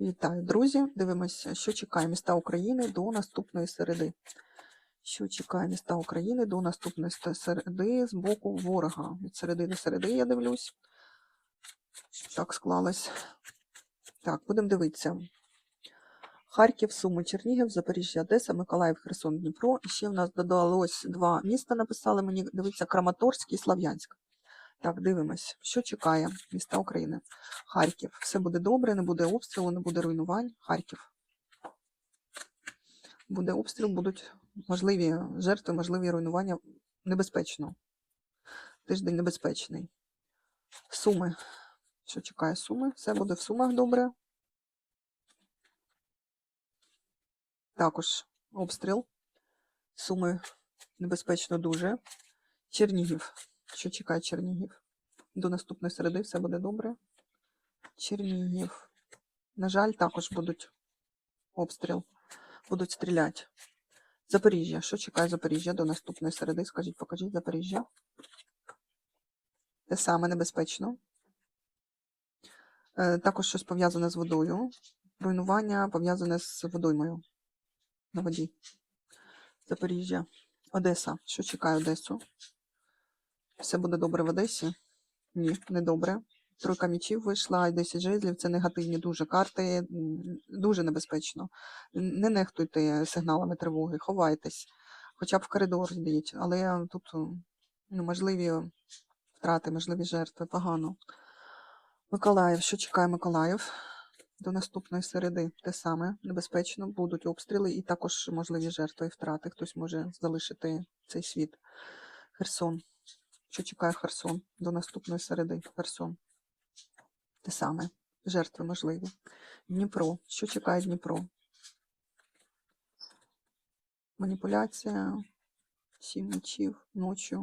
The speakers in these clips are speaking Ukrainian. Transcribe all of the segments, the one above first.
Вітаю, друзі! Дивимося, що чекає міста України до наступної середи. Що чекає міста України до наступної середи з боку ворога. Від середи до середи я дивлюсь. Так склалось. Так, будемо дивитися. Харків, Суми, Чернігів, Запоріжжя, Одеса, Миколаїв, Херсон, Дніпро. І ще в нас додалось два міста, написали мені, дивіться, Краматорськ і Слов'янськ. Так, дивимось, що чекає міста України. Харків. Все буде добре, не буде обстрілу, не буде руйнувань. Харків. Буде обстріл, будуть можливі жертви, можливі руйнування небезпечно. Тиждень небезпечний. Суми. Що чекає Суми? Все буде в Сумах добре. Також обстріл. Суми небезпечно дуже. Чернігів. Що чекає Чернігів? До наступної середи все буде добре. Чернігів. На жаль, також будуть обстріл. Будуть стріляти. Запоріжжя. Що чекає Запоріжжя до наступної середи? Скажіть, покажіть Запоріжжя. Те саме небезпечно. Е, Також щось пов'язане з водою. Руйнування пов'язане з водоймою на воді. Запоріжжя. Одеса. Що чекає Одесу? Все буде добре в Одесі? Ні, не добре. Тройка мічів вийшла, і 10 жезлів. Це негативні дуже карти, дуже небезпечно. Не нехтуйте сигналами тривоги, ховайтесь. Хоча б в коридор йдіть, але тут ну, можливі втрати, можливі жертви, погано. Миколаїв, що чекає Миколаїв? До наступної середи те саме небезпечно, будуть обстріли і також можливі жертви і втрати. Хтось може залишити цей світ. Херсон. Що чекає Херсон до наступної середи? Херсон. Те саме. Жертви можливі. Дніпро. Що чекає Дніпро? Маніпуляція. Сім мечів ночі.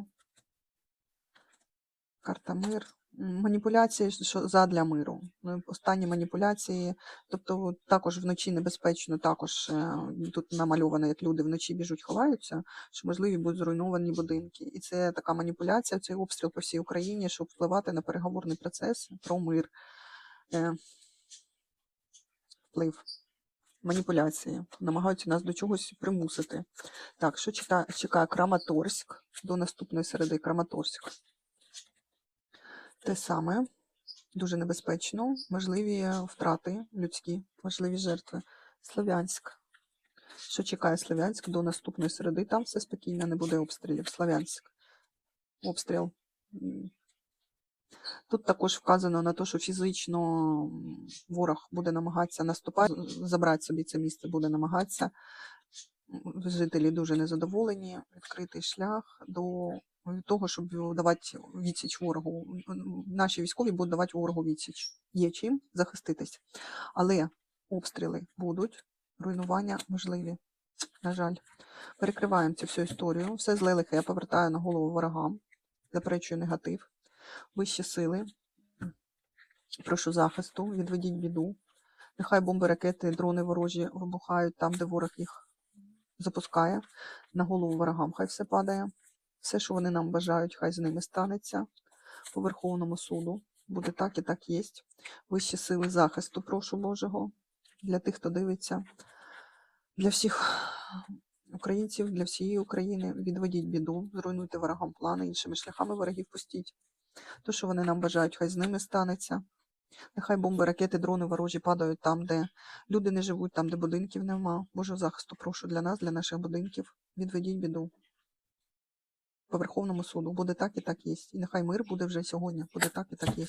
Карта мир. Маніпуляції що задля миру. Ну, Останні маніпуляції, тобто також вночі небезпечно, також е, тут намальовано, як люди вночі біжуть, ховаються, що можливі будуть зруйновані будинки. І це така маніпуляція, цей обстріл по всій Україні, щоб впливати на переговорний процес про мир. Е, Вплив. Маніпуляції. Намагаються нас до чогось примусити. Так, що чекає Краматорськ до наступної середи Краматорськ. Те саме, дуже небезпечно, можливі втрати людські, можливі жертви. Слов'янськ. Що чекає Слов'янськ до наступної середи? Там все спокійно, не буде обстрілів. Слов'янськ. Обстріл. Тут також вказано на те, що фізично ворог буде намагатися наступати, забрати собі це місце, буде намагатися. Жителі дуже незадоволені. Відкритий шлях до того, щоб давати відсіч ворогу. Наші військові будуть давати ворогу відсіч. Є чим захиститись. Але обстріли будуть, руйнування можливі. На жаль, перекриваємо цю всю історію. Все зле лихе я повертаю на голову ворогам. Заперечую негатив. Вищі сили. Прошу захисту, відведіть біду. Нехай бомби, ракети, дрони ворожі вибухають там, де ворог їх запускає. На голову ворогам хай все падає. Все, що вони нам бажають, хай з ними станеться. По Верховному суду. Буде так і так є. Вищі сили захисту, прошу Божого, для тих, хто дивиться, для всіх українців, для всієї України. Відведіть біду, зруйнуйте ворогам плани, іншими шляхами ворогів пустіть. То, що вони нам бажають, хай з ними станеться. Нехай бомби, ракети, дрони ворожі падають там, де люди не живуть, там, де будинків нема. Божого захисту прошу для нас, для наших будинків. Відведіть біду. По Верховному суду. Буде так і так є. І нехай мир буде вже сьогодні. Буде так і так є.